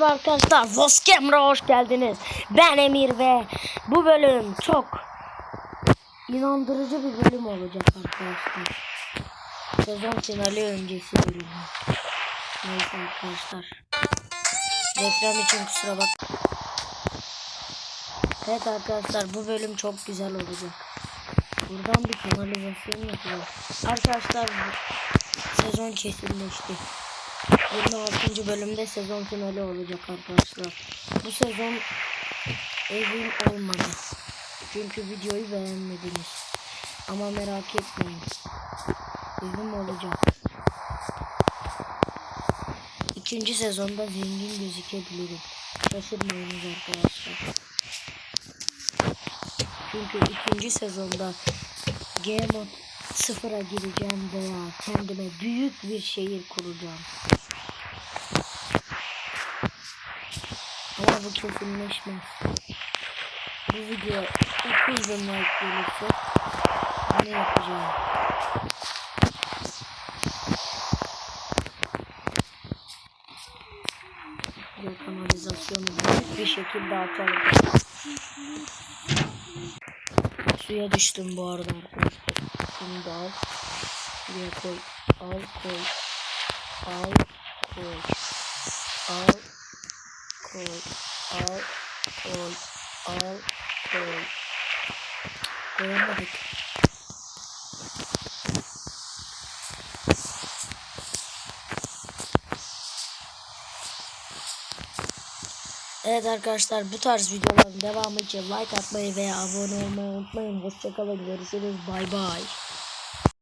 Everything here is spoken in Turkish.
Merhaba arkadaşlar, Voskemra hoş geldiniz. Ben Emir ve bu bölüm çok inandırıcı bir bölüm olacak arkadaşlar. Sezon finali öncesi bölüm. Neyse arkadaşlar. Reklam için kusura bak. Evet arkadaşlar bu bölüm çok güzel olacak. Buradan bir kanalizasyon yapıyor. Arkadaşlar sezon kesinleşti. 26. bölümde sezon finali olacak arkadaşlar. Bu sezon evim olmadı. Çünkü videoyu beğenmediniz. Ama merak etmeyin. Evim olacak. İkinci sezonda zengin gözükebilirim. Şaşırmayınız arkadaşlar. Çünkü ikinci sezonda Game sıfıra gireceğim veya kendime büyük bir şehir kuracağım. Ama bu kesinleşmez. Bu video 900 bin like gelirse ne yapacağım? Video kanalizasyonu bir şekilde açalım. Suya düştüm bu arada arkadaşlar. Bunu da al. Buraya koy. Al koy. Al koy. Al koy. Al koy. Al koy. Koyamadık. Evet arkadaşlar bu tarz videoların devamı için like atmayı veya abone olmayı unutmayın. Hoşçakalın. Görüşürüz. Bay bay.